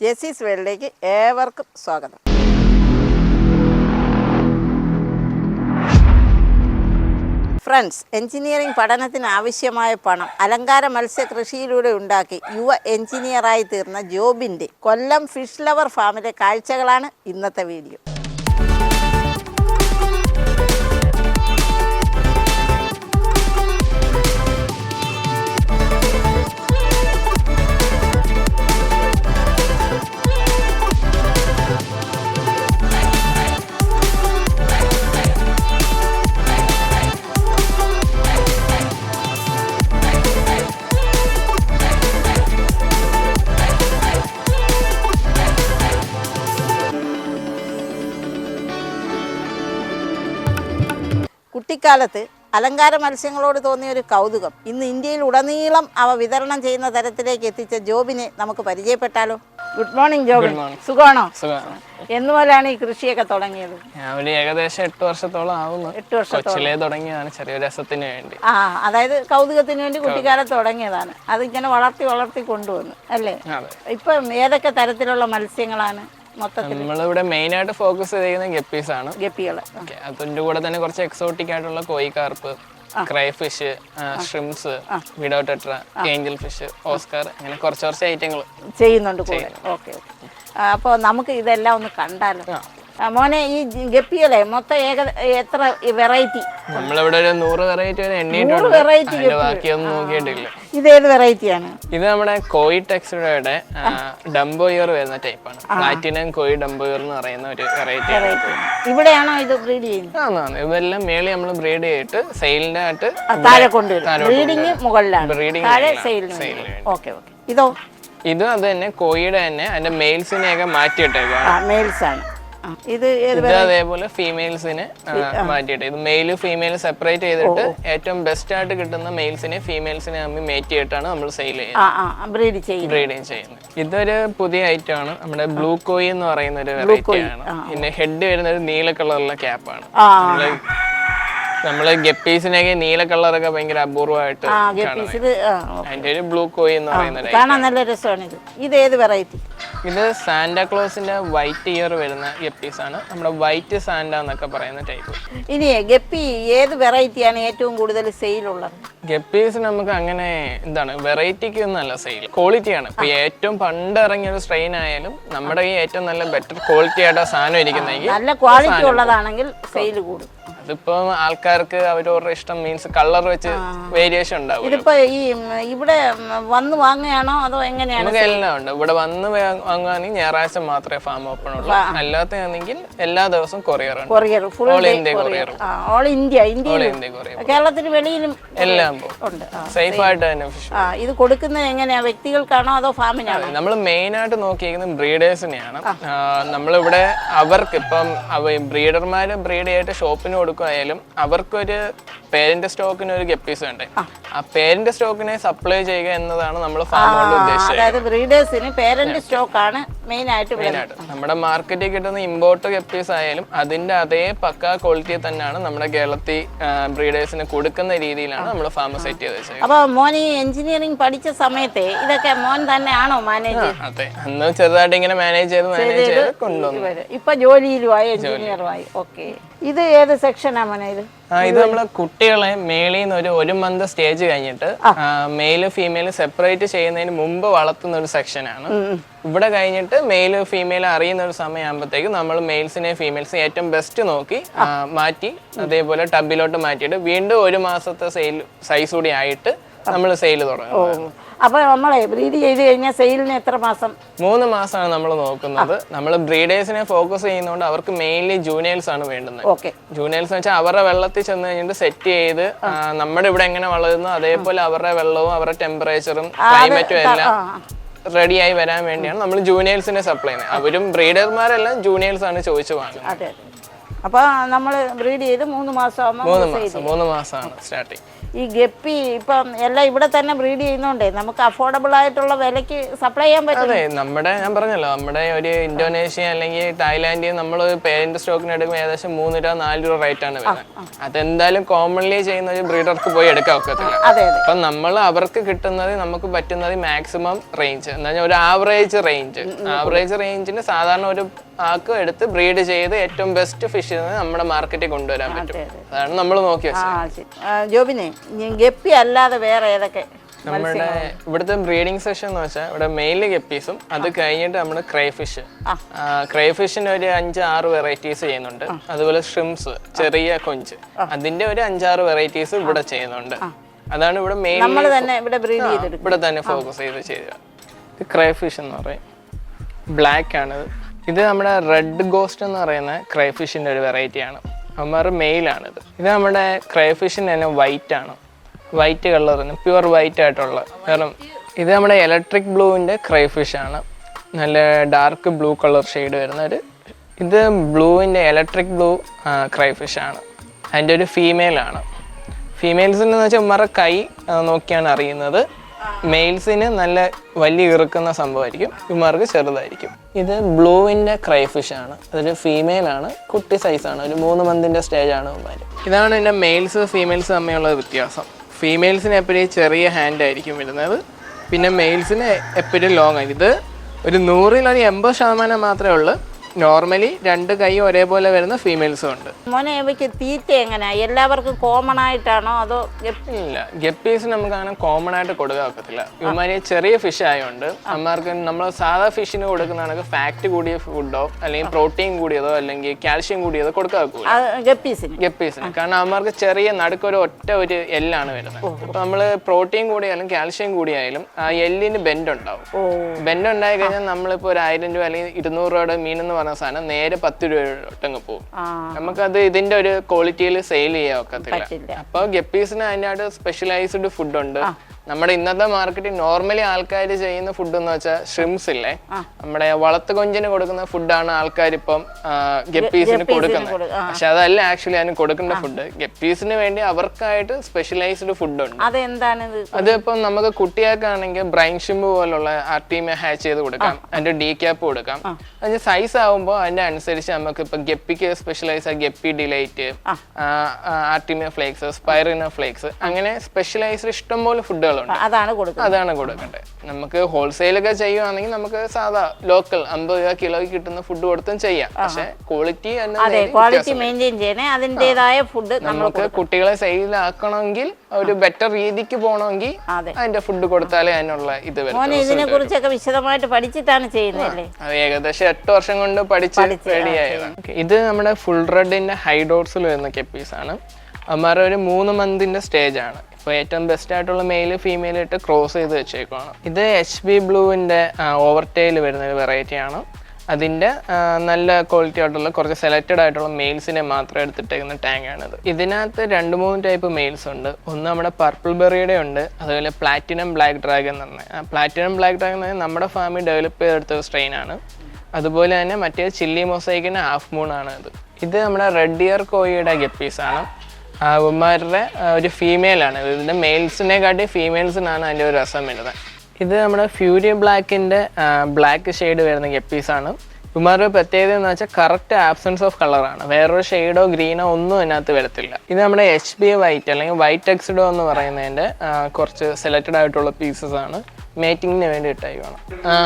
ജെസീസ് വേൾഡിലേക്ക് ഏവർക്കും സ്വാഗതം. ഫ്രണ്ട്സ് എഞ്ചിനീയറിംഗ് പഠനത്തിന് ആവശ്യമായ പണം അലങ്കാര മത്സ്യ മത്സ്യകൃഷിയിലൂടെ ഉണ്ടാക്കി യുവ എഞ്ചിനീയറായി തീർന്ന ജോബിന്റെ കൊല്ലം ഫിഷ് ലവർ ഫാമിലെ കാഴ്ചകളാണ് ഇന്നത്തെ വീഡിയോ. കുട്ടിക്കാലത്ത് അലങ്കാര മത്സ്യങ്ങളോട് തോന്നിയ ഒരു കൗതുകം. ഇന്ന് ഇന്ത്യയിൽ ഉടനീളം അവ വിതരണം ചെയ്യുന്ന തരത്തിലേക്ക് എത്തിച്ച ജോബിനെ നമുക്ക് പരിചയപ്പെട്ടാലോ? Good morning Jobin. സുഖമാണോ? എന്ന് പോലെയാണ് ഈ കൃഷിയൊക്കെ തുടങ്ങിയത്. ഞാൻ ഒരു ഏകദേശം എട്ട് വർഷത്തോളം ആവുന്നു. എട്ട് വർഷം തുടങ്ങിയതാണ് ചെറിയ രസത്തിന് വേണ്ടി. ആ അതായത് കൗതുകത്തിന് വേണ്ടി കുട്ടിക്കാലം തുടങ്ങിയതാണ്. അതിങ്ങനെ വളർത്തി വളർത്തി കൊണ്ടുവന്നു അല്ലേ? ഇപ്പം ഏതൊക്കെ തരത്തിലുള്ള മത്സ്യങ്ങളാണ്? മൊത്തത്തിൽ നമ്മളിവിടെ മെയിൻ ആയിട്ട് ഫോക്കസ് ചെയ്തിരിക്കുന്നത് ഗപ്പീസ് ആണ്. ഗപ്പികൾ ഓക്കെ അതിന്റെ കൂടെ തന്നെ കുറച്ച് എക്സോട്ടിക് ആയിട്ടുള്ള koi carp crayfish shrimps widow tetra angel fish oscar അങ്ങനെ കുറച്ച് കുറച്ച് ഐറ്റങ്ങൾ ചെയ്യുന്നുണ്ട് കൂടെ ഓക്കെ ഓക്കെ അപ്പോൾ നമുക്ക് ഇതെല്ലാം ഒന്ന് കണ്ടാലോ? മോനെ ഈ ഗപ്പികളെ മൊത്തം ഏക എത്ര വെറൈറ്റി നമ്മളിവിടെ ഒരു നൂറ് വെറൈറ്റി വരെ എണ്ണിയിട്ടുണ്ട് വെറൈറ്റി അതിന്റെ ബാക്കിയൊന്നും നോക്കിയിട്ടില്ല. ഇത് ഇതേത് വെറൈറ്റിയാണ് ഇത് നമ്മുടെ കോയി ടെക്സ്റ്റയുടെ ഡംബോയർ വരുന്ന ടൈപ്പാണ്. പ്ലാറ്റിനം കോയി ഡംബോയർ എന്ന് പറയുന്ന ഒരു വെറൈറ്റി വെറൈറ്റി ഇവിടെയാണോ ഇത് ബ്രീഡ് ചെയ്യുന്നത്? ആന്നാണ് ഇതെല്ലാം മേളിൽ നമ്മൾ ബ്രീഡ് ചെയ്തിട്ട് സെയിലിന്റെ ആയിട്ട് ആ, താഴെ കൊണ്ടുവരും. ബ്രീഡിങ് മുകളിലാണ്. Breeding താഴെ മുകളിലാണ്. സെയിലിന് Sale ന് ഓക്കെ ഓക്കെ ഇതോ? ഇതും അത് തന്നെ കോഴിയുടെ തന്നെ അതിന്റെ മെയിൽസിനെയൊക്കെ മാറ്റിയിട്ടേക്കാണ് ആ മെയിൽസ് ആണ്. ഇത് അതേപോലെ ഫീമെയിൽസിനെ മാറ്റിയിട്ട്. ഇത് മെയിൽ ഫീമെയിൽ സെപ്പറേറ്റ് ചെയ്തിട്ട് ഏറ്റവും ബെസ്റ്റ് ആയിട്ട് കിട്ടുന്ന മെയിൽസിനെ ഫീമെയിൽസിനെ നമ്മൾ മേറ്റ് ചെയ്തിട്ടാണ് നമ്മൾ സെയിൽ ചെയ്യുന്നത്. ബ്രീഡ് ബ്രീഡിങ് ചെയ്യുന്നത്. ഇതൊരു പുതിയ ഐറ്റം ആണ്. നമ്മുടെ ബ്ലൂ കോയി എന്ന് പറയുന്ന ഒരു വെറൈറ്റി ആണ്. പിന്നെ ഹെഡ് വരുന്ന ഒരു നീല കളറുള്ള ക്യാപ്പാണ് നമ്മൾ ഗപ്പീസിനൊക്കെ നീല കളറൊക്കെ ഭയങ്കര അപൂർവമായിട്ട്. അതിന്റെ ഒരു ബ്ലൂ കോയി എന്ന് പറയുന്ന കാണാൻ നല്ല രസമാണ് ഇത് ഇത് ഏത് വെറൈറ്റി ഇത് സാന്റാക്ലോസിന്റെ വൈറ്റ് ഇയർ വരുന്ന ഗപ്പീസ് ആണ്. നമ്മുടെ വൈറ്റ് സാന്റ എന്നൊക്കെ പറയുന്ന ടൈപ്പ് ഇനി ഗപ്പി ഏത് വെറൈറ്റിയാണ് ഏറ്റവും കൂടുതൽ സെയിൽ ഉള്ളത്? ഗപ്പീസ് നമുക്ക് അങ്ങനെ എന്താണ് വെറൈറ്റിക്ക് ഒന്നല്ല സെയിൽ ക്വാളിറ്റി ആണ്. ഇപ്പൊ ഏറ്റവും പണ്ട് ഇറങ്ങിയ ഒരു സ്ട്രെയിൻ ആയാലും നമ്മുടെ ഈ ഏറ്റവും നല്ല ബെറ്റർ ക്വാളിറ്റി ആയിട്ട് ആ സാധനം ഇരിക്കുന്നെങ്കിൽ നല്ല ക്വാളിറ്റി ഉള്ളതാണെങ്കിൽ സെയിൽ കൂടും. അതിപ്പോ ആൾക്കാർക്ക് അവരവരുടെ ഇഷ്ടം മീൻസ് കളർ വെച്ച് വേരിയേഷൻ ഉണ്ടാവും ഇതിപ്പോ ഈ ഇവിടെ വന്ന് വാങ്ങുകയാണോ അതോ എങ്ങനെയാണ് നമുക്ക് എല്ലാം ഉണ്ട്. ഇവിടെ വന്ന് വാ- വാങ്ങുകയാണെങ്കിൽ ഞായറാഴ്ച മാത്രമേ ഫാം ഓപ്പൺ ഉള്ളൂ. അല്ലാത്തയാണെങ്കിൽ എല്ലാ ദിവസവും കൊറിയർ ഉണ്ട്. Courier full all India courier all India ഇന്ത്യയിൽ ഇന്ത്യ കൊറിയർ കേരളത്തിന് വെളിയിലും എല്ലാം പോകും ഉണ്ട്. ആ. സേഫ് ആയിട്ട് തന്നെ ഫിഷ് ആ ഇത് കൊടുക്കുന്നത് എങ്ങനെയാ? വ്യക്തികൾക്കാണോ അതോ ഫാമിനാണോ നമ്മൾ മെയിൻ ആയിട്ട് നോക്കിയിരിക്കുന്നത് ബ്രീഡേഴ്സിനെയാണ് നമ്മളിവിടെ അവർക്ക് ഇപ്പം അവ ബ്രീഡർമാര് ബ്രീഡ് ചെയ്തിട്ട് ഷോപ്പിന് കൊടുക്കുമായാലും അവർക്കൊരു പേരന്റ് സ്റ്റോക്കിന് ഒരു ഗപ്പീസ് ഉണ്ട് ആ. പേരന്റ് സ്റ്റോക്കിനെ സപ്ലൈ ചെയ്യുക എന്നതാണ് നമ്മൾ ഫാം കൊണ്ട് ഉദ്ദേശിച്ചത്. അതായത് ബ്രീഡേഴ്സിന് പേരന്റ് സ്റ്റോക്കാണ് മെയിൻ ആയിട്ട് മെയിനായിട്ട് നമ്മുടെ മാർക്കറ്റിൽ കിട്ടുന്ന ഇമ്പോർട്ട് ഗപ്പീസ് ആയാലും അതിന്റെ അതേ പക്ക ക്വാളിറ്റി തന്നെയാണ് നമ്മുടെ കേരളത്തിൽ ബ്രീഡേഴ്സിന് കൊടുക്കുന്ന രീതിയിലാണ് നമ്മൾ ഫാം സെറ്റ് ചെയ്ത് വെച്ചത് അപ്പൊ മോൻ ഈ എഞ്ചിനീയറിംഗ് പഠിച്ച സമയത്തെ ഇതൊക്കെ മോൻ തന്നെയാണോ മാനേജ് അതെ. അന്ന് ചെറുതായിട്ട് ഇങ്ങനെ മാനേജ് ചെയ്ത് മാനേജ് ചെയ്ത് കൊണ്ടുവന്നു. ഇപ്പൊ ജോലിയിലുമായി എഞ്ചിനീയറുമായി ഓക്കെ ഇത് ഏത് സെക്ഷനാ മോനെ ഇത്? ഇത് നമ്മൾ കുട്ടികളെ മേളിൽ നിന്ന് ഒരു ഒരു മന്ത് സ്റ്റേജ് കഴിഞ്ഞിട്ട് മെയിൽ ഫീമെയിൽ സെപ്പറേറ്റ് ചെയ്യുന്നതിന് മുമ്പ് വളർത്തുന്ന ഒരു സെക്ഷനാണ് ഇവിടെ കഴിഞ്ഞിട്ട് മെയിൽ ഫീമെയിൽ അറിയുന്ന ഒരു സമയമാകുമ്പോഴത്തേക്കും നമ്മൾ മെയിൽസിനെ ഫീമെയിൽസിനെ ഏറ്റവും ബെസ്റ്റ് നോക്കി മാറ്റി അതേപോലെ ടബിലോട്ട് മാറ്റിയിട്ട് വീണ്ടും ഒരു മാസത്തെ സെയിൽ സൈസ് കൂടി ആയിട്ട് നമ്മൾ സെയിൽ തുടങ്ങും അപ്പൊ നമ്മളെ ബ്രീഡ് ചെയ്ത് കഴിഞ്ഞാൽ സെയിലിന് എത്ര മാസം? മൂന്ന് മാസമാണ് നമ്മൾ നോക്കുന്നത്. നമ്മൾ ബ്രീഡേഴ്സിനെ ഫോക്കസ് ചെയ്യുന്നതുകൊണ്ട് അവർക്ക് മെയിൻലി ജൂനിയേഴ്സ് ആണ് വേണ്ടുന്നത്. ഓക്കെ. ജൂനിയേഴ്സ് എന്ന് വെച്ചാൽ അവരുടെ വെള്ളത്തിൽ ചെന്ന് കഴിഞ്ഞിട്ട് സെറ്റ് ചെയ്ത് നമ്മുടെ ഇവിടെ എങ്ങനെ വളരുന്നു അതേപോലെ അവരുടെ വെള്ളവും അവരുടെ ടെമ്പറേച്ചറും ക്ലൈമറ്റും എല്ലാം റെഡിയായി വരാൻ വേണ്ടിയാണ് നമ്മൾ ജൂനിയേഴ്സിനെ സപ്ലൈ ചെയ്യുന്നത്. അവരും ബ്രീഡർമാരെല്ലാം ജൂനിയേഴ്സ് ആണ് ചോദിച്ചു വാങ്ങുന്നത്. അപ്പൊ നമ്മൾ ബ്രീഡ് ചെയ്ത് മൂന്ന് മാസം മൂന്ന് മാസം മൂന്ന് മാസമാണ് സ്റ്റാർട്ടിങ് ഈ ഗപ്പി ഇപ്പം എല്ലാം ഇവിടെ തന്നെ ബ്രീഡ് ചെയ്യുന്നോണ്ടേ നമുക്ക് അഫോർഡബിൾ ആയിട്ടുള്ള വിലക്ക് സപ്ലൈ ചെയ്യാൻ പറ്റും. അതെ നമ്മുടെ ഞാൻ പറഞ്ഞല്ലോ നമ്മുടെ ഒരു ഇന്തോനേഷ്യ അല്ലെങ്കിൽ തായ്ലാൻഡിൽ നമ്മൾ പേരന്റ് സ്റ്റോക്കിന് എടുക്കുമ്പോൾ ഏകദേശം മൂന്ന് രൂപ നാല് രൂപ റേറ്റ് ആണ് വരുന്നത് അതെന്തായാലും കോമൺലി ചെയ്യുന്ന ഒരു ബ്രീഡർക്ക് പോയി എടുക്കാൻ ഒക്കത്തില്ല. അപ്പൊ നമ്മൾ അവർക്ക് കിട്ടുന്നത് നമുക്ക് പറ്റുന്നത് മാക്സിമം റേഞ്ച് എന്താ ഒരു ആവറേജ് റേഞ്ച് ആവറേജ് റേഞ്ചിന് സാധാരണ ഒരു ആൾക്ക് എടുത്ത് ബ്രീഡ് ചെയ്ത് ഏറ്റവും ബെസ്റ്റ് ഫിഷ് നമ്മുടെ മാർക്കറ്റിൽ കൊണ്ടുവരാൻ പറ്റും. അതെ. അതെ അതാണ് നമ്മൾ നോക്കി വെച്ചത്. ജോബിനെ ഇനി ഗപ്പി അല്ലാതെ വേറെ ഏതൊക്കെ നമ്മുടെ ഇവിടുത്തെ ബ്രീഡിംഗ് സെഷൻ എന്ന് വെച്ചാൽ ഇവിടെ മെയിൻലി ഗപ്പീസും അത് കഴിഞ്ഞിട്ട് നമ്മൾ ക്രൈഫിഷ് ക്രൈഫിഷിന് ഒരു അഞ്ച് ആറ് വെറൈറ്റീസ് ചെയ്യുന്നുണ്ട് അതുപോലെ ഷ്രിംസ് ചെറിയ കൊഞ്ച്. അതിന്റെ ഒരു അഞ്ചാറ് വെറൈറ്റീസ് ഇവിടെ ചെയ്യുന്നുണ്ട്. അതാണ് ഇവിടെ മെയിൻ ഇവിടെ തന്നെ ഫോക്കസ് ചെയ്ത് ചെയ്യുക. ക്രൈ ഫിഷ് എന്ന് പറയും. ബ്ലാക്ക് ആണ് ഇത് നമ്മുടെ റെഡ് ഗോസ്റ്റ് എന്ന് പറയുന്ന ക്രൈഫിഷിന്റെ ഒരു വെറൈറ്റി ആണ്. അവന്മാർ മെയിലാണിത് ഇത് നമ്മുടെ ക്രൈഫിഷിന് തന്നെ വൈറ്റ് ആണ്. വൈറ്റ് കളറിന് പ്യുവർ വൈറ്റ് ആയിട്ടുള്ള കാരണം ഇത് നമ്മുടെ ഇലക്ട്രിക് ബ്ലൂവിന്റെ ക്രൈഫിഷ് ആണ്. നല്ല ഡാർക്ക് ബ്ലൂ കളർ ഷെയ്ഡ് വരുന്ന ഒരു ഇത് ബ്ലൂവിന്റെ ഇലക്ട്രിക് ബ്ലൂ ക്രൈഫിഷ് ആണ്. അതിന്റെ ഒരു ഫീമെയിലാണ് ആണ്. ഫീമെയിൽസിന് എന്ന് വെച്ചാൽ ഉമ്മറ കൈ നോക്കിയാണ് അറിയുന്നത്. മെയിൽസിന് നല്ല വലിയ ഇറുക്കുന്ന സംഭവമായിരിക്കും. ഇമാർക്ക് ചെറുതായിരിക്കും. ഇത് ബ്ലൂവിന്റെ ക്രൈഫിഷ് ആണ്. അതൊരു ഫീമെയിൽ ആണ്. കുട്ടി സൈസാണ് ഒരു മൂന്ന് മന്തിന്റെ സ്റ്റേജ് ആണ് ഇവന്മാർ ഇതാണ് ഇതിന്റെ മെയിൽസ് ഫീമെയിൽസ് തമ്മിലുള്ള വ്യത്യാസം. ഫീമെയിൽസിന് എപ്പോഴും ചെറിയ ഹാൻഡ് ആയിരിക്കും വരുന്നത്. പിന്നെ മെയിൽസിന് എപ്പോഴും ലോങ് ആയിരിക്കും ഇത് ഒരു നൂറിൽ ഒരു എൺപത് ശതമാനം മാത്രമേ ഉള്ളൂ. നോർമലി രണ്ട് കൈ ഒരേപോലെ വരുന്ന ഫീമെയിൽസും ഉണ്ട്. മോനെ ഇവയ്ക്ക് തീറ്റ എങ്ങനെയാ? എല്ലാവർക്കും കോമൺ ആയിട്ടാണോ അതോ ഇല്ല ഗപ്പീസ് നമുക്ക് അങ്ങനെ കോമൺ ആയിട്ട് കൊടുക്കാൻ ഒക്കത്തില്ല. ഇവമാരി ചെറിയ ഫിഷ് ആയതുകൊണ്ട് അമ്മമാർക്ക് നമ്മൾ സാധാ ഫിഷിന് കൊടുക്കുന്നതാണെങ്കിൽ ഫാറ്റ് കൂടിയ ഫുഡോ അല്ലെങ്കിൽ പ്രോട്ടീൻ കൂടിയതോ അല്ലെങ്കിൽ കാൽഷ്യം കൂടിയതോ കൊടുക്കാൻ ഒക്കില്ല ഗപ്പീസിന്. ഗപ്പീസിന്. കാരണം അമ്മമാർക്ക് ചെറിയ നടുക്കൊരു ഒറ്റ ഒരു എല്ലാണ് വരുന്നത്. അപ്പൊ നമ്മൾ പ്രോട്ടീൻ കൂടിയാലും കാൽഷ്യം കൂടിയായാലും ആ എല്ലിന് ബെൻഡ് ഉണ്ടാവും. ബെൻഡ് ഉണ്ടായി കഴിഞ്ഞാൽ നമ്മളിപ്പോൾ ഒരു ആയിരം രൂപ അല്ലെങ്കിൽ ഇരുന്നൂറ് രൂപയുടെ മീൻ എന്ന് പറഞ്ഞ സാധനം നേരെ പത്ത് രൂപയോട്ടങ്ങ് പോകും. നമുക്കത് ഇതിന്റെ ഒരു ക്വാളിറ്റിയിൽ സെയിൽ ചെയ്യാൻ ഒക്കത്തില്ല. അപ്പൊ ഗപ്പീസിന് അതിനകത്ത് സ്പെഷ്യലൈസ്ഡ് ഫുഡ് ഉണ്ട്. നമ്മുടെ ഇന്നത്തെ മാർക്കറ്റിൽ നോർമലി ആൾക്കാർ ചെയ്യുന്ന ഫുഡ് എന്ന് വെച്ചാൽ ഷ്രിംസ് ഇല്ലേ? നമ്മുടെ വളത്ത് കൊഞ്ചിന് കൊടുക്കുന്ന ഫുഡാണ് ആൾക്കാർ ഇപ്പം ഗപ്പീസിന് കൊടുക്കുന്നത്. പക്ഷെ അതല്ല ആക്ച്വലി അതിന് കൊടുക്കേണ്ട ഫുഡ് ഗപ്പീസിന് വേണ്ടി അവർക്കായിട്ട് സ്പെഷ്യലൈസ്ഡ് ഫുഡ് ഉണ്ട്. അതിപ്പം നമുക്ക് കുട്ടികൾക്കാണെങ്കിൽ ബ്രൈൻ ഷിമ്പ് പോലുള്ള ആർട്ടീമ ഹാച്ച് ചെയ്ത് കൊടുക്കാം. അതിന്റെ ഡി ക്യാപ്പ് കൊടുക്കാം. അതിന്റെ സൈസ് ആവുമ്പോൾ അതിന്റെ അനുസരിച്ച് നമുക്ക് ഇപ്പൊ ഗപ്പിക്ക് specialise guppy delight artemia flakes spirulina flakes അങ്ങനെ സ്പെഷ്യലൈസ്ഡ് ഇഷ്ടംപോലെ ഫുഡുകളുണ്ട് അതാണ് കൊടുക്കുന്നത്. അതാണ് കൊടുക്കേണ്ടത്. നമുക്ക് ഹോൾസെയിലൊക്കെ ചെയ്യുവാണെങ്കിൽ നമുക്ക് സാധാ ലോക്കൽ അമ്പത് രൂപ കിലോ കിട്ടുന്ന ഫുഡ് കൊടുത്തും ചെയ്യാം. പക്ഷെ ക്വാളിറ്റി അതെ ക്വാളിറ്റി മെയിന്റെയിൻ ചെയ്യണേ അതിന്റെതായ ഫുഡ് നമുക്ക് കുട്ടികളെ സെയിലാക്കണമെങ്കിൽ ഒരു ബെറ്റർ രീതിക്ക് പോകണമെങ്കിൽ അതെ. അതിന്റെ ഫുഡ് കൊടുത്താലേ അതിനുള്ള ഇത് ഇതിനെ കുറിച്ചൊക്കെ വിശദമായിട്ട് പഠിച്ചിട്ടാണ് ചെയ്യുന്നത് ഏകദേശം എട്ട് വർഷം കൊണ്ട് പഠിച്ച് റെഡിയായതാണ് ഇത് നമ്മുടെ ഫുൾ റെഡിന്റെ ഹൈഡോർസിൽ വരുന്ന കെപ്പീസ് ആണ്. അമ്മാരുടെ ഒരു മൂന്ന് മന്തിന്റെ സ്റ്റേജ് ആണ്. ഇപ്പോൾ ഏറ്റവും ബെസ്റ്റ് ആയിട്ടുള്ള മെയിൽ ഫീമെയിൽ ഇട്ട് ക്രോസ് ചെയ്ത് വെച്ചേക്കുവാണ്. ഇത് എച്ച് ബി ബ്ലൂവിന്റെ ഓവർടേയിൽ വരുന്ന ഒരു വെറൈറ്റി ആണ്. അതിന്റെ നല്ല ക്വാളിറ്റി ആയിട്ടുള്ള കുറച്ച് സെലക്റ്റഡ് ആയിട്ടുള്ള മെയിൽസിനെ മാത്രം എടുത്തിട്ടേക്കുന്ന ആണിത്. ഇതിനകത്ത് രണ്ട് മൂന്ന് ടൈപ്പ് മെയിൽസ് ഉണ്ട്. ഒന്ന് നമ്മുടെ പർപ്പിൾ ബെറിയുടെ ഉണ്ട്. അതുപോലെ പ്ലാറ്റിനം ബ്ലാക്ക് ഡ്രാഗൺ എന്ന് പറഞ്ഞാൽ പ്ലാറ്റിനം ബ്ലാക്ക് ഡ്രാഗൺ എന്ന് പറഞ്ഞാൽ നമ്മുടെ ഫാമിൽ ഡെവലപ്പ് ചെയ്തെടുത്ത സ്ട്രെയിൻ ആണ്. അതുപോലെ തന്നെ മറ്റേ ചില്ലി മൊസൈക്കിന് ഹാഫ് മൂൺ ആണ് ഇത്. ഇത് നമ്മുടെ റെഡ് ഇയർ കോയിയുടെ ആണ്. അവന്മാരുടെ ഒരു ഫീമെയിലാണ് ആണ് ഇതിന്റെ മെയിൽസിനെ കാട്ടി ഫീമെയിൽസിനാണ് അതിന്റെ ഒരു രസം വരുന്നത്. ഇത് നമ്മുടെ ഫ്യൂരി ബ്ലാക്കിന്റെ ബ്ലാക്ക് ഷെയ്ഡ് വരുന്ന ഗപ്പീസാണ് ഇവന്മാരുടെ പ്രത്യേകത എന്ന് വെച്ചാൽ കറക്റ്റ് ആബ്സെൻസ് ഓഫ് കളറാണ് വേറൊരു ഷെയ്ഡോ ഗ്രീനോ ഒന്നും ഇതിനകത്ത് വരത്തില്ല. ഇത് നമ്മുടെ എച്ച് ബി വൈറ്റ് അല്ലെങ്കിൽ വൈറ്റ് എക്സിഡോ എന്ന് പറയുന്നതിന്റെ കുറച്ച് സെലക്റ്റഡ് ആയിട്ടുള്ള പീസസ് ആണ്. മേറ്റിങ്ങിന് വേണ്ടി ഇട്ടായി വേണം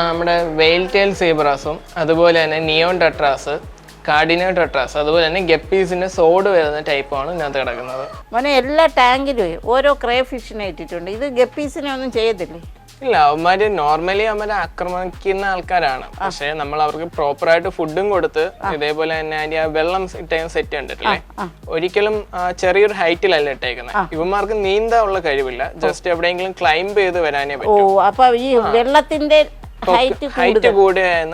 നമ്മുടെ വെയിൽ ടെയിൽ സീബ്രാസും അതുപോലെ തന്നെ നിയോൺ ടെട്രാസ് കാർഡിനോ ടെട്രാസ് അതുപോലെ തന്നെ ഗപ്പീസിന്റെ സോഡ് വരുന്ന ടൈപ്പാണ് ഇതിനകത്ത് കിടക്കുന്നത്. മോനെ എല്ലാ ടാങ്കിലും ഓരോ ക്രേ ഫിഷിനെ ഇട്ടിട്ടുണ്ട്. ഇത് ഗപ്പീസിനെ ഒന്നും ചെയ്യത്തില്ലേ? ഇല്ല അവന്മാര് നോർമലി അവന്മാരെ ആക്രമിക്കുന്ന ആൾക്കാരാണ്. പക്ഷെ നമ്മൾ അവർക്ക് പ്രോപ്പർ ആയിട്ട് ഫുഡും കൊടുത്ത് ഇതേപോലെ തന്നെ അതിന്റെ ആ വെള്ളം ഇട്ടേക്കുന്ന സെറ്റ് കണ്ടിട്ടില്ലേ ഒരിക്കലും ചെറിയൊരു ഹൈറ്റിലല്ല ഇട്ടേക്കുന്നത് ഇവന്മാർക്ക് നീന്താനുള്ള കഴിവില്ല. ജസ്റ്റ് എവിടെയെങ്കിലും ക്ലൈംബ് ചെയ്ത് വരാനേ പറ്റും. അപ്പൊ ഈ വെള്ളത്തിന്റെ ഹൈറ്റ് ഹൈറ്റ്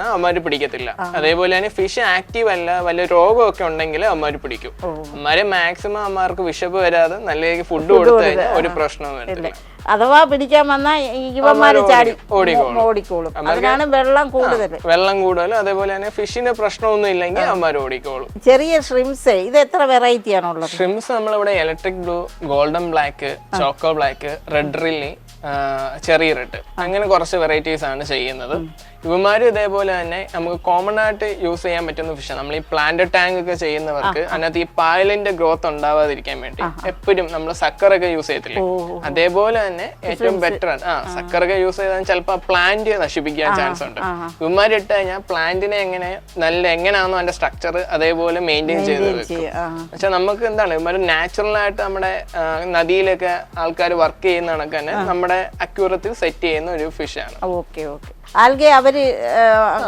അമ്മമാര് പിടിക്കത്തില്ല. അതേപോലെ തന്നെ ഫിഷ് ആക്റ്റീവ് അല്ല വല്ല രോഗമൊക്കെ ഉണ്ടെങ്കിൽ അമ്മമാര് പിടിക്കും. അമ്മമാരെ മാക്സിമം അമ്മമാർക്ക് വിഷപ്പ് വരാതെ നല്ല രീതിക്ക് ഫുഡ് കൊടുത്തു കഴിഞ്ഞാൽ ഒരു പ്രശ്നവും വരത്തില്ല. അഥവാ പിടിക്കാൻ വന്നാൽ ഇവന്മാര് ചാടി ഓടിക്കോളും. അതിനാണ് വെള്ളം കൂടുതൽ വെള്ളം കൂടുതലും. അതേപോലെ തന്നെ ഫിഷിന്റെ പ്രശ്നമൊന്നും ഇല്ലെങ്കിൽ അമ്മമാർ ഓടിക്കോളും. ചെറിയ ഷ്രിംസ് ഇത് എത്ര വെറൈറ്റി ആണുള്ളത്? ഷ്രിംസ് നമ്മളിവിടെ electric blue golden black choco black red rili ചെറിയ റെഡ് അങ്ങനെ കുറച്ച് വെറൈറ്റീസ് ആണ് ചെയ്യുന്നത്. ഇവന്മാരും ഇതേപോലെ തന്നെ നമുക്ക് കോമൺ ആയിട്ട് യൂസ് ചെയ്യാൻ പറ്റുന്ന ഫിഷ് നമ്മൾ ഈ പ്ലാന്റ് ടാങ്ക് ഒക്കെ ചെയ്യുന്നവർക്ക് അതിനകത്ത് ഈ പായലിന്റെ ഗ്രോത്ത് ഉണ്ടാവാതിരിക്കാൻ വേണ്ടി എപ്പോഴും നമ്മൾ സക്കറൊക്കെ യൂസ് ചെയ്യത്തില്ലേ? അതേപോലെ തന്നെ ഏറ്റവും ബെറ്റർ ആണ്. ആ സക്കറൊക്കെ യൂസ് ചെയ്താൽ ചിലപ്പോൾ പ്ലാന്റ് നശിപ്പിക്കാൻ ചാൻസ് ഉണ്ട്. ഇവന്മാർ ഇട്ട് കഴിഞ്ഞാൽ പ്ലാന്റിനെ എങ്ങനെ നല്ല എങ്ങനെയാണോ അതിന്റെ സ്ട്രക്ചർ അതേപോലെ മെയിന്റെയിൻ ചെയ്ത് വെക്കും. പക്ഷെ നമുക്ക് എന്താണ് ഇവന്മാർ നാച്ചുറൽ ആയിട്ട് നമ്മുടെ നദിയിലൊക്കെ ആൾക്കാർ വർക്ക് ചെയ്യുന്ന കണക്ക് തന്നെ നമ്മുടെ അക്യൂറത്തിൽ സെറ്റ് ചെയ്യുന്ന ഒരു ഫിഷ് ആണ്. Okay okay. ആൽഗെ അവർ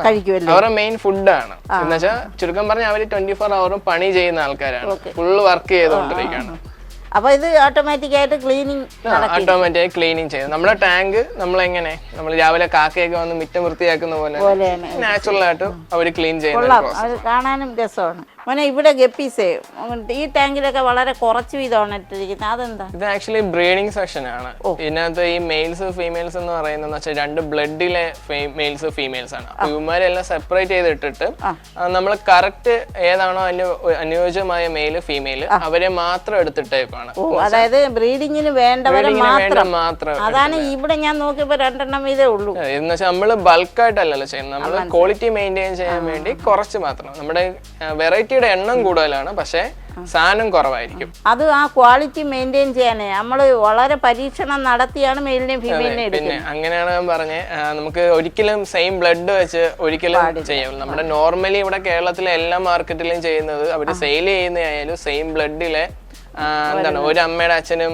കഴിക്കുമല്ലോ അവരുടെ മെയിൻ ഫുഡാണ് എന്നുവെച്ചാൽ ചുരുക്കം പറഞ്ഞാൽ അവർ ട്വന്റി ഫോർ അവറും പണി ചെയ്യുന്ന ആൾക്കാരാണ്. ഫുള്ള് വർക്ക് ചെയ്തുകൊണ്ടിരിക്കുകയാണ്. അപ്പൊ ഇത് ഓട്ടോമാറ്റിക് ആയിട്ട് ക്ലീനിങ് ഓട്ടോമാറ്റിക് ആയി ക്ലീനിങ് ചെയ്യും. നമ്മുടെ ടാങ്ക് നമ്മൾ എങ്ങനെ നമ്മൾ രാവിലെ കാക്കയൊക്കെ വന്ന് മിറ്റം വൃത്തിയാക്കുന്ന പോലെ നാച്ചുറൽ ആയിട്ട് അവർ ക്ലീൻ ചെയ്യുന്നു കാണാനും രസമാണ്. മോനെ ഇവിടെ ഗപ്പീസേ ഈ ടാങ്കിലൊക്കെ വളരെ കുറച്ച് വീതമാണ് ഇട്ടിരിക്കുന്നത്. അതെന്താ? ഇത് ആക്ച്വലി ബ്രീഡിംഗ് സെഷൻ ആണ്. ഇതിനകത്ത് ഈ മെയിൽസ് ഫീമെയിൽസ് എന്ന് പറയുന്നത് വെച്ചാൽ രണ്ട് ബ്ലഡിലെ മെയിൽസ് ഫീമെയിൽസ് ആണ്. അപ്പൊ ഇവന്മാരെല്ലാം സെപ്പറേറ്റ് ചെയ്ത് ഇട്ടിട്ട് നമ്മൾ കറക്റ്റ് ഏതാണോ അതിന് അനുയോജ്യമായ മെയിൽ ഫീമെയിൽ അവരെ മാത്രം എടുത്തിട്ടേക്കാണ് അതായത് ബ്രീഡിങ്ങിന് വേണ്ടവരെ മാത്രം. അതാണ് ഇവിടെ ഞാൻ നോക്കിയപ്പോ രണ്ടെണ്ണം വീതേ ഉള്ളൂ. എന്ന് വെച്ചാൽ നമ്മൾ ബൾക്കായിട്ടല്ലല്ലോ ചെയ്യുന്നത്. നമ്മൾ ക്വാളിറ്റി മെയിന്റെയിൻ ചെയ്യാൻ വേണ്ടി കുറച്ച് മാത്രം. നമ്മുടെ വെറൈറ്റിയുടെ എണ്ണം കൂടുതലാണ് പക്ഷേ സാധനം കുറവായിരിക്കും. അത് ആ ക്വാളിറ്റി മെയിന്റെയിൻ ചെയ്യാനേ നമ്മൾ വളരെ പരീക്ഷണം നടത്തിയാണ് മെയിലിനെ ഫീമെയിലിനെ പിന്നെ അങ്ങനെയാണ് ഞാൻ പറഞ്ഞത് നമുക്ക് ഒരിക്കലും സെയിം ബ്ലഡ് വെച്ച് ഒരിക്കലും ചെയ്യാം. നമ്മുടെ നോർമലി ഇവിടെ കേരളത്തിലെ എല്ലാ മാർക്കറ്റിലും ചെയ്യുന്നത് അവർ സെയിൽ ചെയ്യുന്നതായാലും സെയിം ബ്ലഡിലെ എന്താണ് ഒരു അമ്മയുടെ അച്ഛനും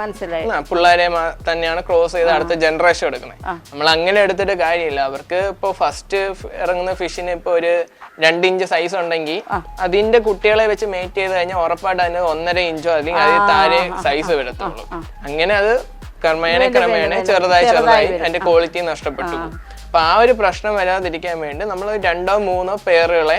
മനസ്സിലായി. പിള്ളേരെ തന്നെയാണ് ക്രോസ് ചെയ്ത് അടുത്ത ജനറേഷൻ എടുക്കുന്നത്. നമ്മൾ അങ്ങനെ എടുത്തിട്ട് കാര്യമില്ല. അവർക്ക് ഇപ്പൊ ഫസ്റ്റ് ഇറങ്ങുന്ന ഫിഷിന് ഇപ്പൊ ഒരു രണ്ട് ഇഞ്ച് സൈസ് ഉണ്ടെങ്കിൽ അതിന്റെ കുട്ടികളെ വെച്ച് മേറ്റ് ചെയ്ത് കഴിഞ്ഞാൽ ഉറപ്പായിട്ട് അതിന് ഒന്നര ഇഞ്ചോ അല്ലെങ്കിൽ അതിൽ താഴെ സൈസ് വരത്തുള്ളൂ. അങ്ങനെ അത് ക്രമേണ ക്രമേണ ചെറുതായി ചെറുതായി അതിന്റെ ക്വാളിറ്റി നഷ്ടപ്പെട്ടു. അപ്പൊ ആ ഒരു പ്രശ്നം വരാതിരിക്കാൻ വേണ്ടി നമ്മൾ രണ്ടോ മൂന്നോ പേറുകളെ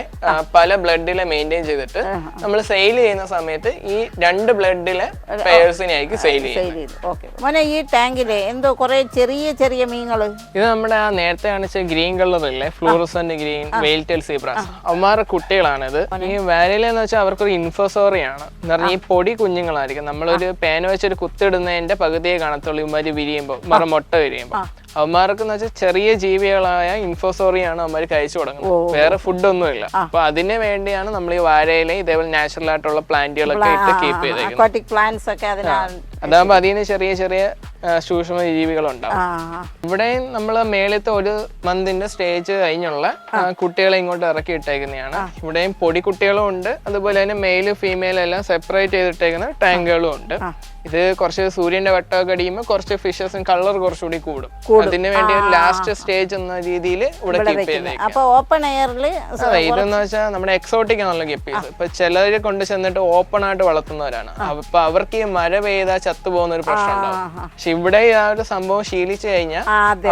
പല ബ്ലഡിലെ മെയിന്റെയിൻ ചെയ്തിട്ട് നമ്മൾ സെയിൽ ചെയ്യുന്ന സമയത്ത് ഈ രണ്ട് ബ്ലഡിലെ പേഴ്സിനെ ആയിരിക്കും സെയിൽ ചെയ്യുന്നത്. മോനെ ഈ ടാങ്കിൽ എന്തോ കുറെ ചെറിയ ചെറിയ മീനുകൾ ഇത് നമ്മുടെ ആ നേരത്തെ കാണിച്ച ഗ്രീൻ കളർ ഇല്ലേ? ഫ്ലൂറസന്റ് ഗ്രീൻ വെയിൽറ്റൽ സീബ്രാസ് അവന്മാരുടെ കുട്ടികളാണിത്. ഈ വാലില എന്ന് വെച്ചാൽ അവർക്കൊരു ഇൻഫോസോറിയാണ് എന്ന് പറഞ്ഞാൽ ഈ പൊടി കുഞ്ഞുങ്ങളായിരിക്കും. നമ്മളൊരു പേന വെച്ചൊരു കുത്തിടുന്നതിന്റെ പകുതിയെ കാണത്തുള്ളൂ. ഇവർ വിരിയുമ്പോൾ മറ മുട്ട വിരിയുമ്പോൾ അവന്മാർക്ക് എന്ന് വെച്ചാൽ ചെറിയ ജീവികളായ ഇൻഫോസോറിയാണ് അവന്മാർ കഴിച്ചു തുടങ്ങുന്നത്. വേറെ ഫുഡ് ഫുഡൊന്നുമില്ല അപ്പൊ അതിന് വേണ്ടിയാണ് നമ്മൾ ഈ വാഴയിലെ ഇതേപോലെ നാച്ചുറൽ ആയിട്ടുള്ള പ്ലാന്റുകളൊക്കെ ഇട്ട് കീപ്പ് ചെയ്തേക്കുന്നത്. ഒക്കെ അതിന് ചെറിയ ചെറിയ സൂക്ഷ്മ ജീവികളുണ്ടാവും. ഇവിടെയും നമ്മൾ മേളത്തെ ഒരു മന്തിന്റെ സ്റ്റേജ് കഴിഞ്ഞുള്ള കുട്ടികളെ ഇങ്ങോട്ട് ഇറക്കി ഇട്ടേക്കുന്നതാണ് ഇവിടെയും പൊടി കുട്ടികളും ഉണ്ട്. അതുപോലെ തന്നെ മെയിൽ ഫീമെയിൽ എല്ലാം സെപ്പറേറ്റ് ചെയ്തിട്ടേക്കുന്ന ടാങ്കുകളും ഉണ്ട്. ഇത് കുറച്ച് സൂര്യന്റെ വട്ടമൊക്കെ അടിയുമ്പോൾ കുറച്ച് ഫിഷസും കളർ കുറച്ചുകൂടി കൂടും. അതിന് വേണ്ടി ലാസ്റ്റ് സ്റ്റേജ് എന്ന രീതിയിൽ ഇവിടെ കീപ്പ് ചെയ്തേക്കും. ഓപ്പൺ എയറിൽ ഇതെന്ന് വെച്ചാൽ നമ്മുടെ എക്സോട്ടിക് ആണല്ലോ ഗപ്പീസ് ഇപ്പൊ ചിലര് കൊണ്ട് ചെന്നിട്ട് ഓപ്പൺ ആയിട്ട് വളർത്തുന്നവരാണ്. അപ്പൊ അവർക്ക് ഈ മഴ പെയ്താൽ ചത്തുപോകുന്ന ഒരു പ്രശ്നം ഉണ്ടാവും. പക്ഷെ ഇവിടെ ആ ഒരു സംഭവം ശീലിച്ചു കഴിഞ്ഞാൽ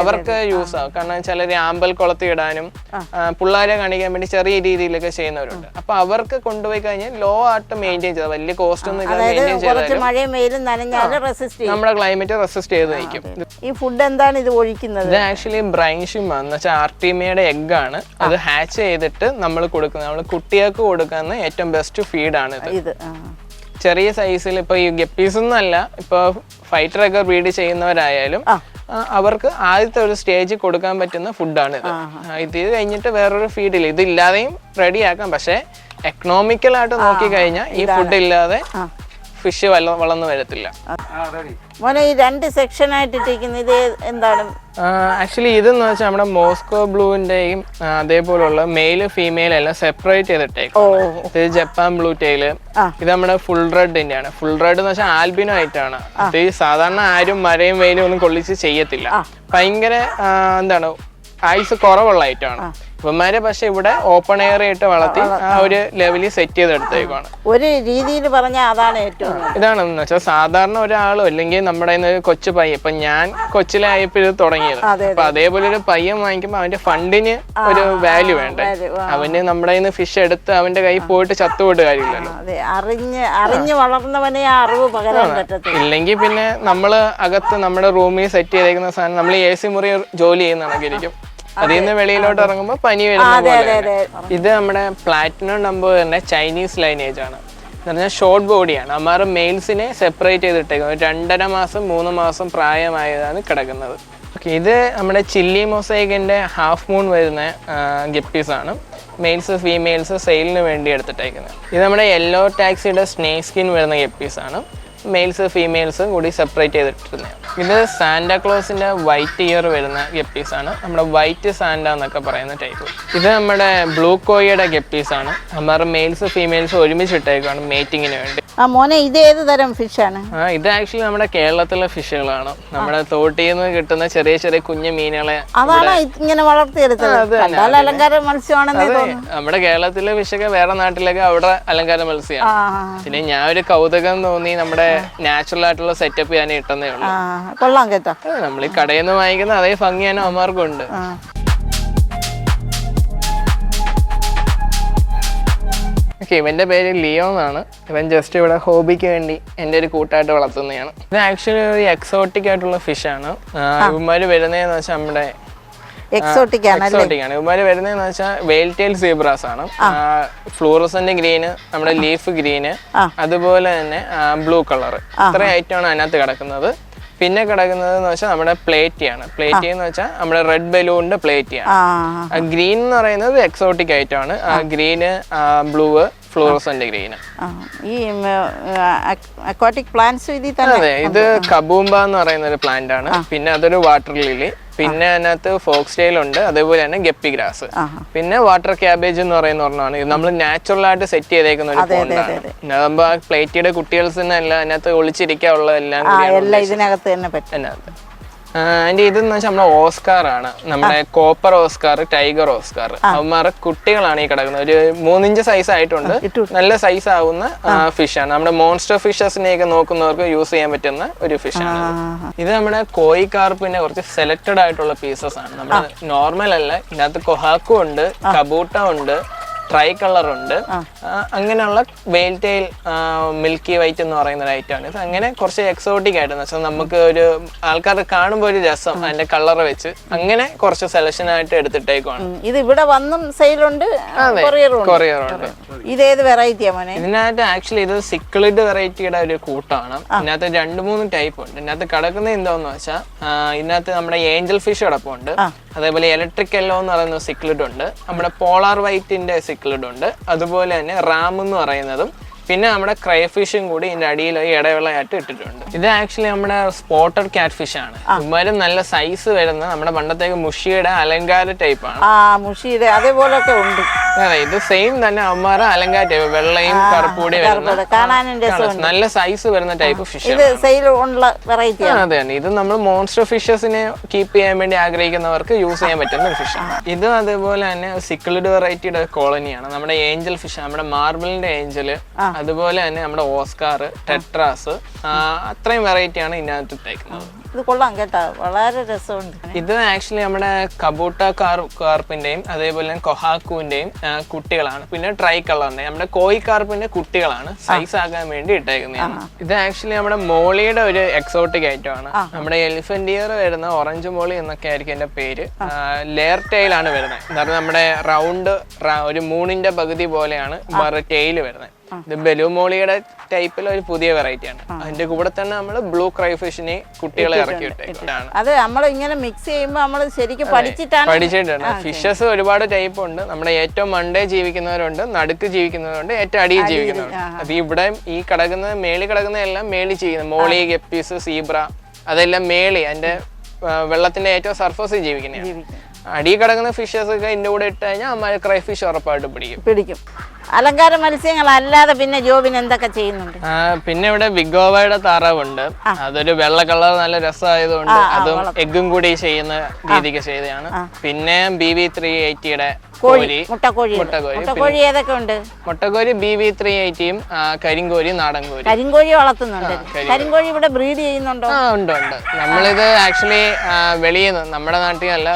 അവർക്ക് യൂസ് ആവും. കാരണം ചിലര് ആമ്പൽ കുളത്തി ഇടാനും പിള്ളേരെ കാണിക്കാൻ വേണ്ടി ചെറിയ രീതിയിലൊക്കെ ചെയ്യുന്നവരുണ്ട്. അപ്പൊ അവർക്ക് കൊണ്ടുപോയി കഴിഞ്ഞാൽ ലോ ആയിട്ട് മെയിന്റെയിൻ ചെയ്താൽ വലിയ കോസ്റ്റ് ഒന്നും ഇല്ലാതെ മെയിന്റെയിൻ ചെയ്താലും നമ്മുടെ ക്ലൈമറ്റ് റെസിസ്റ്റ് ചെയ്ത് നിൽക്കും ഈ ഫുഡ് എന്താണ് ഇത് ഒഴിക്കുന്നത്? ഇത് ആക്ച്വലി ബ്രൈൻഷിമ എന്ന് വെച്ചാൽ ആർട്ടിമയുടെ എഗ് ആണ്. അത് ഹാച്ച് ചെയ്തിട്ട് നമ്മൾ കൊടുക്കുന്നത്. നമ്മൾ കുട്ടികൾക്ക് കൊടുക്കുന്ന ഏറ്റവും ബെസ്റ്റ് ഫീഡാണ് ഇത്. ചെറിയ സൈസിൽ ഇപ്പൊ ഈ ഗപ്പീസ് ഒന്നല്ല ഇപ്പൊ ഫൈറ്റർ ഒക്കെ ബ്രീഡ് ചെയ്യുന്നവരായാലും അവർക്ക് ആദ്യത്തെ ഒരു സ്റ്റേജ് കൊടുക്കാൻ പറ്റുന്ന ഫുഡാണ് ഇത്. ഇത് കഴിഞ്ഞിട്ട് വേറൊരു ഫീഡില്ല ഇത് ഇല്ലാതെയും റെഡി ആക്കാം. പക്ഷെ എക്കണോമിക്കൽ ആയിട്ട് നോക്കി കഴിഞ്ഞാൽ ഈ ഫുഡ് ഇല്ലാതെ ഫിഷ് വള വളർന്നു വരത്തില്ല. മോനെ ഈ രണ്ട് സെക്ഷൻ ആയിട്ട് ഇട്ടിരിക്കുന്ന ഇത് എന്താണ്? ആക്ച്വലി ഇതെന്ന് വെച്ചാൽ നമ്മുടെ മോസ്കോ ബ്ലൂവിന്റെയും അതേപോലുള്ള മെയിൽ ഫീമെയിൽ എല്ലാം സെപ്പറേറ്റ് ചെയ്തിട്ടേക്കും ഇത് ജപ്പാൻ ബ്ലൂ ടെയിൽ ഇത് നമ്മുടെ ഫുൾ റെഡിന്റെ ആണ് ഫുൾ റെഡ് എന്ന് വെച്ചാൽ ആൽബിനോ ആയിട്ടാണ്. ഇത് സാധാരണ ആരും മരയും വെയിലും ഒന്നും കൊള്ളിച്ച് ചെയ്യത്തില്ല. ഭയങ്കര എന്താണ് ഐസ് കുറവുള്ള ഐറ്റമാണ് ഇവന്മാരെ പക്ഷെ ഇവിടെ ഓപ്പൺ എയർ ആയിട്ട് വളർത്തി ആ ഒരു ലെവലിൽ സെറ്റ് ചെയ്തെടുത്തേക്കാണ് ഒരു രീതിയിൽ പറഞ്ഞാൽ അതാണ് ഏറ്റവും ഇതാണ് ഇതാണെന്ന് വെച്ചാൽ സാധാരണ ഒരാളും അല്ലെങ്കിൽ നമ്മുടെ കൊച്ചു പയ്യൻ ഇപ്പൊ ഞാൻ കൊച്ചിലായപ്പോ ഇത് തുടങ്ങിയത്. അപ്പൊ അതേപോലെ ഒരു പയ്യൻ വാങ്ങിക്കുമ്പോ അവന്റെ ഫണ്ടിന് ഒരു വാല്യൂ വേണ്ടേ? അവന് നമ്മുടെ കയ്യിൽ നിന്ന് ഫിഷ് എടുത്ത് അവന്റെ കൈ പോയിട്ട് ചത്തുപോയിട്ട് കാര്യമില്ലല്ലോ. അറിഞ്ഞ് അറിഞ്ഞ് വളർന്നവനെ അറിവ് പകരാൻ ഇല്ലെങ്കിൽ പിന്നെ നമ്മൾ അകത്ത് നമ്മുടെ റൂമിൽ സെറ്റ് ചെയ്തേക്കുന്ന സാധനം നമ്മൾ എ സി മുറി ജോലി ചെയ്യുന്ന കണക്കിരിക്കും അതിൽ നിന്ന് വെളിയിലോട്ട് ഇറങ്ങുമ്പോൾ പനി വരുന്ന ഇത് നമ്മുടെ പ്ലാറ്റിനം നമ്പർ തന്നെ ചൈനീസ് ലൈനേജ് ആണ്. എന്ന് പറഞ്ഞാൽ ഷോർട്ട് ബോഡിയാണ് അമ്മാറ് മെയിൽസിനെ സെപ്പറേറ്റ് ചെയ്തിട്ടേക്കുന്നത് രണ്ടര മാസം മൂന്ന് മാസം പ്രായമായതാണ് കിടക്കുന്നത്. ഓക്കെ ഇത് നമ്മുടെ ചില്ലി മൊസൈക്കിന്റെ ഹാഫ് മൂൺ വരുന്ന ഗപ്പീസ് ആണ്. മെയിൽസ് ഫീമെയിൽസ് സെയിലിന് വേണ്ടി എടുത്തിട്ടേക്കുന്നത് ഇത് നമ്മുടെ യെല്ലോ ടാക്സിയുടെ സ്നേക് സ്കിൻ വരുന്ന ഗപ്പീസ് ആണ്. മെയിൽസ് ഫീമെയിൽസും കൂടി സെപ്പറേറ്റ് ചെയ്തിട്ടിരുന്നത് ഇത് സാന്റാക്ലോസിന്റെ വൈറ്റ് ഇയർ വരുന്ന ഗപ്പീസ് ആണ്. നമ്മുടെ വൈറ്റ് സാന്റ എന്നൊക്കെ പറയുന്ന ടൈപ്പ് ഇത് നമ്മുടെ ബ്ലൂ കോയിയുടെ ഗപ്പീസ് ആണ്. നമ്മുടെ മെയിൽസ് ഫീമെയിൽസ് ഒരുമിച്ച് ഇട്ടേക്കാണ് മേറ്റിങ്ങിന് വേണ്ടി. ആ മോനെ ഇത് ഏത് തരം ഫിഷാണ് ആ ഇത് ആക്ച്വലി നമ്മുടെ കേരളത്തിലെ ഫിഷുകളാണ് നമ്മുടെ തോട്ടിൽ നിന്ന് കിട്ടുന്ന ചെറിയ ചെറിയ കുഞ്ഞു മീനുകളെ അതാണ് ഇങ്ങനെ വളർത്തിയെടുത്തത്? കണ്ടാൽ അലങ്കാര മത്സ്യമാണെന്ന് തോന്നുന്നു. നമ്മുടെ കേരളത്തിലെ ഫിഷൊക്കെ വേറെ നാട്ടിലൊക്കെ അവിടെ അലങ്കാര മത്സ്യമാണ് പിന്നെ ഞാൻ ഒരു കൗതുകം തോന്നി നമ്മുടെ നാച്ചുറൽ ആയിട്ടുള്ള സെറ്റപ്പ് ഞാൻ ഇട്ടെന്നേ ഉള്ളൂ. കൊള്ളാം കേട്ടോ. നമ്മൾ ഈ കടയിൽ നിന്ന് വാങ്ങിക്കുന്ന അതേ ഭംഗി തന്നെ ഓക്കെ ഇവന്റെ പേര് ലിയോ എന്നാണ് ഇവൻ ജസ്റ്റ് ഇവിടെ ഹോബിക്ക് വേണ്ടി എന്റെ ഒരു കൂട്ടായിട്ട് വളർത്തുന്നതാണ് ഇത് ആക്ച്വലി ഒരു എക്സോട്ടിക് ആയിട്ടുള്ള ഫിഷാണ് ഇവന്മാര് വരുന്നതെന്ന് വെച്ചാൽ നമ്മുടെ എക്സോട്ടിക് ആണ് എക്സോട്ടിക് ആണ്. ഇവന്മാര് വരുന്നതെന്ന് വെച്ചാൽ വെയിൽ ടെയിൽ സീബ്രാസ് ആണ് ഫ്ലൂറസന്റ് ഗ്രീന് നമ്മുടെ ലീഫ് ഗ്രീന് അതുപോലെ തന്നെ ബ്ലൂ കളർ ഇത്ര ഐറ്റം ആണ് അതിനകത്ത് കിടക്കുന്നത്. പിന്നെ കിടക്കുന്നത് എന്ന് വെച്ചാൽ നമ്മുടെ പ്ലേറ്റി ആണ്. പ്ലേറ്റി എന്ന് വെച്ചാൽ നമ്മുടെ റെഡ് ബലൂണിന്റെ പ്ലേറ്റി ആണ്. ഗ്രീൻ എന്ന് പറയുന്നത് എക്സോട്ടിക് ഐറ്റം ആണ്. ഗ്രീന് ബ്ലൂ ഫ്ലൂറസന്റ് ഗ്രീൻ ഈ അക്വാട്ടിക് പ്ലാന്റ്സ് ഇതിൽ തന്നെ? അതെ ഇത് കബൂമ്പ എന്ന് പറയുന്ന ഒരു പ്ലാന്റ് ആണ് പിന്നെ അതൊരു വാട്ടർ ലില്ലി. പിന്നെ അതിനകത്ത് ഫോക്സ് ടെയിൽ ഉണ്ട്. അതേപോലെ തന്നെ ഗപ്പി ഗ്രാസ്. പിന്നെ വാട്ടർ ക്യാബേജ് എന്ന് പറയുന്ന ഒരെണ്ണമാണ്. ഇത് നമ്മൾ നാച്ചുറൽ ആയിട്ട് സെറ്റ് ചെയ്തേക്കുന്ന ഒരു പോണ്ടാണ് അതാകുമ്പോ പ്ലേറ്റിയുടെ കുട്ടികൾസിന് എല്ലാം അതിനകത്ത് ഒളിച്ചിരിക്കാനുള്ള എല്ലാം ഇതിനകത്ത് തന്നെ പറ്റും. അതിന്റെ ഇതെന്ന് വെച്ചാൽ നമ്മുടെ ഓസ്കാർ ആണ് നമ്മുടെ കോപ്പർ ഓസ്കാർ ടൈഗർ ഓസ്കാർ. അവന്മാരുടെ കുട്ടികളാണ് ഈ കിടക്കുന്നത്. ഒരു മൂന്നിഞ്ച് സൈസ് ആയിട്ടുണ്ട്. നല്ല സൈസ് ആവുന്ന ഫിഷ് ആണ്. നമ്മുടെ മോൺസ്റ്റർ ഫിഷസിനെയൊക്കെ നോക്കുന്നവർക്ക് യൂസ് ചെയ്യാൻ പറ്റുന്ന ഒരു ഫിഷ് ആണ് ഇത്. ഇത് നമ്മുടെ കോയി കാർപ്പിന്റെ കുറച്ച് സെലക്റ്റഡ് ആയിട്ടുള്ള പീസസ് ആണ്. നമ്മുടെ നോർമൽ അല്ല. ഇതിനകത്ത് കൊഹാക്കു ഉണ്ട് കബൂട്ട ഉണ്ട് ട്രൈ കളർ ഉണ്ട് അങ്ങനെയുള്ള വെയിൽ ടെയിൽ മിൽക്കി വൈറ്റ് എന്ന് പറയുന്ന ഒരു ഐറ്റം ആണ്. ഇത് അങ്ങനെ കുറച്ച് എക്സോട്ടിക് ആയിട്ട് എന്ന് വെച്ചാൽ നമുക്ക് ഒരു ആൾക്കാർ കാണുമ്പോൾ ഒരു രസം അതിന്റെ കളർ വെച്ച് അങ്ങനെ കുറച്ച് സെലക്ഷൻ ആയിട്ട് എടുത്തിട്ടേക്കുവാണ്. ഇത് ഇവിടെ വന്നും സെയിലുണ്ട് ഉണ്ട് കൊറിയർ ഉണ്ട്. ഇതേത് വെറൈറ്റിയാ മോനെ? ഇതിനകത്ത് ആക്ച്വലി ഇത് സിക്ലിഡ് വെറൈറ്റിയുടെ ഒരു കൂട്ടാണ്. ഇതിനകത്ത് രണ്ട് മൂന്ന് ടൈപ്പ് ഉണ്ട്. ഇതിനകത്ത് കിടക്കുന്ന എന്താന്ന് വെച്ചാൽ ഇതിനകത്ത് നമ്മുടെ ഏഞ്ചൽ ഫിഷ് കിടപ്പുണ്ട്. അതേപോലെ ഇലക്ട്രിക് എല്ലോ എന്ന് പറയുന്ന സിക്ലിഡ് ഉണ്ട്. നമ്മുടെ പോളാർ വൈറ്റിന്റെ സിക്ലിഡ് ഉണ്ട്. അതുപോലെ തന്നെ റാം എന്ന് പറയുന്നതും പിന്നെ നമ്മുടെ ക്രൈഫിഷും കൂടി ഇതിന്റെ അടിയിൽ ഈ ഇടവേളയായിട്ട് ഇട്ടിട്ടുണ്ട്. ഇത് ആക്ച്വലി നമ്മുടെ സ്പോട്ടഡ് ക്യാറ്റ് ഫിഷ് ആണ് ഇവരും നല്ല സൈസ് വരുന്ന നമ്മുടെ പണ്ടത്തേക്ക് മുഷിയുടെ അലങ്കാര ടൈപ്പ് ആണ്. ആ മുഷിയുടെ അതേപോലൊക്കെ ഉണ്ട്. ഇത് സെയിം തന്നെ അമ്മാറ അലങ്കാര ടൈപ്പ് വെള്ളയും കറുപ്പൂടി വരുന്ന നല്ല സൈസ് വരുന്ന ടൈപ്പ് ഫിഷ് ഇത് സെയിൽ ഉള്ള വെറൈറ്റി അതെ തന്നെ ഇത് നമ്മൾ മോൺസ്റ്റർ ഫിഷസിനെ കീപ്പ് ചെയ്യാൻ വേണ്ടി ആഗ്രഹിക്കുന്നവർക്ക് യൂസ് ചെയ്യാൻ പറ്റുന്ന ഒരു ഫിഷാണ് ഇത് അതേപോലെ തന്നെ സിക്കിൾഡ് വെറൈറ്റിയുടെ കോളനിയാണ് നമ്മുടെ ഏഞ്ചൽ ഫിഷ് നമ്മുടെ മാർബിളിന്റെ ഏഞ്ചൽ അതുപോലെ തന്നെ നമ്മുടെ ഓസ്കാർ ടെട്രാസ് അത്രയും വെറൈറ്റിയാണ് ഇതിനകത്ത് ഇട്ടേക്കുന്നത്. ഇത് കൊള്ളാം കേട്ടോ. വളരെ രസമുണ്ട്. ഇത് ആക്ച്വലി നമ്മുടെ കബൂട്ട കാർ കാർപ്പിന്റെയും അതേപോലെ തന്നെ കൊഹാക്കുവിന്റെയും കുട്ടികളാണ്. പിന്നെ ട്രൈ കളറിന്റെ നമ്മുടെ കോയി കാർപ്പിന്റെ കുട്ടികളാണ് സൈസ് ആകാൻ വേണ്ടി ഇട്ടേക്കുന്നതാണ്. ഇത് ആക്ച്വലി നമ്മുടെ മോളിയുടെ ഒരു എക്സോട്ടിക് ഐറ്റം ആണ്. നമ്മുടെ എലിഫന്റ് ഇയർ വരുന്ന ഓറഞ്ച് മോളി എന്നൊക്കെ ആയിരിക്കും എന്റെ പേര്. ലെയർ ടെയിൽ ആണ് വരുന്നത്. അതായത് നമ്മുടെ റൗണ്ട് ഒരു മൂണിന്റെ പകുതി പോലെയാണ് ടെയിൽ വരുന്നത്. ഇത് ബലൂമോളിയുടെ ടൈപ്പിൽ ഒരു പുതിയ വെറൈറ്റി ആണ്. അതിന്റെ കൂടെ തന്നെ നമ്മൾ ബ്ലൂ ക്രൈഫിഷിനെ കുട്ടികളെ ഇറക്കി വിട്ടേക്കാണ് അത് നമ്മൾ ഇങ്ങനെ മിക്സ് ചെയ്യുമ്പോൾ നമ്മൾ ശരിക്കും പഠിച്ചിട്ടാണ് പഠിച്ചിട്ടാണ് ഫിഷസ് ഒരുപാട് ടൈപ്പ് ഉണ്ട്. നമ്മുടെ ഏറ്റവും മണ്ടേ ജീവിക്കുന്നവരുണ്ട് നടുക്ക് ജീവിക്കുന്നവരുണ്ട് ഏറ്റവും അടിയിൽ ജീവിക്കുന്നവരുണ്ട്. അത് ഇവിടെ ഈ കിടക്കുന്ന മേളി കിടക്കുന്ന എല്ലാം മേളി ചെയ്യുന്നത്. മോളി ഗപ്പീസ് സീബ്ര അതെല്ലാം മേളി അതിന്റെ വെള്ളത്തിന്റെ ഏറ്റവും സർഫസിൽ ജീവിക്കുന്നതാണ്. അടിയിൽ കിടക്കുന്ന ഫിഷസ് ഒക്കെ ഇതിന്റെ കൂടെ ഇട്ട് കഴിഞ്ഞാൽ അമ്മ ക്രൈഫിഷ് ഉറപ്പായിട്ട് പിടിക്കും. പിടിക്കും. അലങ്കാര മത്സ്യങ്ങൾ അല്ലാതെ പിന്നെ ജോബിന് എന്തൊക്കെ ചെയ്യുന്നുണ്ട്? പിന്നെ ഇവിടെ ബിഗോവയുടെ താറാവുണ്ട്. അതൊരു വെള്ള കളർ നല്ല രസമായതുകൊണ്ട് അതും എഗ്ഗും കൂടി ചെയ്യുന്ന രീതിക്ക് ചെയ്തതാണ്. പിന്നെ ബി വി ത്രീ എയ്റ്റിയുടെ കോരി മുട്ടക്കോഴി മുട്ടക്കോഴി, മുട്ടക്കോഴി ഏതൊക്കെ ഉണ്ട്? മുട്ടക്കോഴി ബി വി ത്രീ എയ്റ്റിയും കരിങ്കോഴി നാടൻ കോഴി കരിങ്കോഴി വളർത്തുന്നുണ്ട്. കരിങ്കോഴി. ഇവിടെ ബ്രീഡ് ചെയ്യുന്നുണ്ടോ? ആ ഉണ്ട് ഉണ്ട്. നമ്മളിത് ആക്ച്വലി വെളിയിൽ നിന്ന് നമ്മുടെ നാട്ടിൽ അല്ല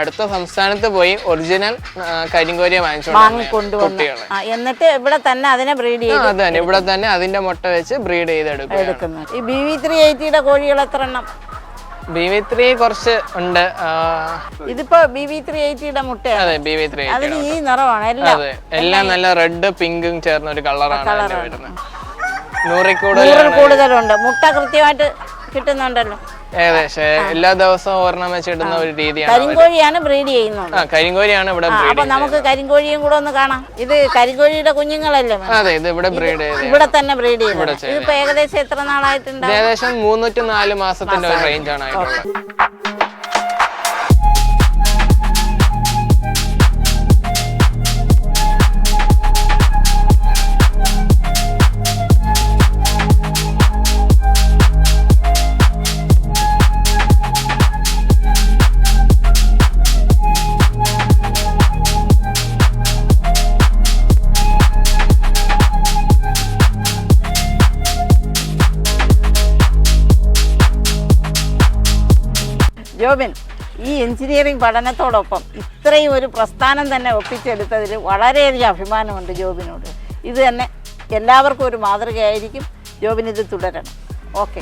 അടുത്ത സംസ്ഥാനത്ത് പോയി ഒറിജിനൽ കരിങ്കോരിയെ വാങ്ങിച്ചോണ്ട് കുട്ടികളെ. എന്നിട്ട് ഇവിടെ തന്നെ അതിനെ ബ്രീഡ് ചെയ്യും അതെ അത് തന്നെ ഇവിടെ തന്നെ അതിന്റെ മുട്ട വെച്ച് ബ്രീഡ് ചെയ്തെടുക്കും ഈ ബി വി ത്രീ എയ്റ്റിയുടെ കോഴികൾ എത്ര എണ്ണം? ബി വി ത്രീ കുറച്ച് ഉണ്ട്. ഇതിപ്പോ ബി വി ത്രീ എയ്റ്റിയുടെ മുട്ടയാണ്. അതെ ബി വി ത്രീ അതിന് ഈ നിറമാണ്. എല്ലാം അതെ എല്ലാം നല്ല റെഡ് പിങ്കും ചേർന്ന ഒരു കളറാണ് വരുന്നത് നൂറിൽ കൂടുതൽ കൂടുതലുണ്ട്. മുട്ട കൃത്യമായിട്ട് കിട്ടുന്നുണ്ടല്ലോ. ഏകദേശം എല്ലാ ദിവസവും ഒരെണ്ണം വെച്ച് ഇടുന്ന ഒരു രീതിയാണ് കരിങ്കോഴിയാണ് ബ്രീഡ് ചെയ്യുന്നത്. ആ കരിങ്കോഴിയാണ് ഇവിടെ അപ്പൊ നമുക്ക് കരിങ്കോഴിയും കൂടെ ഒന്ന് കാണാം. ഇത് കരിങ്കോഴിയുടെ കുഞ്ഞുങ്ങളല്ലേ അതെ ഇത് ഇവിടെ ബ്രീഡ് ഇവിടെ തന്നെ ബ്രീഡ് ചെയ്യുന്നത് ഇതിപ്പോ ഏകദേശം എത്ര നാളായിട്ടുണ്ട് ഏകദേശം മൂന്നൂറ്റി നാല് മാസത്തിന്റെ ഒരു റേഞ്ച് ആണ് ആയിട്ടുള്ളത്. എഞ്ചിനീയറിംഗ് പഠനത്തോടൊപ്പം ഇത്രയും ഒരു പ്രസ്ഥാനം തന്നെ ഒപ്പിച്ചെടുത്തതിൽ വളരെയധികം അഭിമാനമുണ്ട് ജോബിനോട്. ഇത് തന്നെ എല്ലാവർക്കും ഒരു മാതൃകയായിരിക്കും. ജോബിനിത് തുടരണം. ഓക്കെ.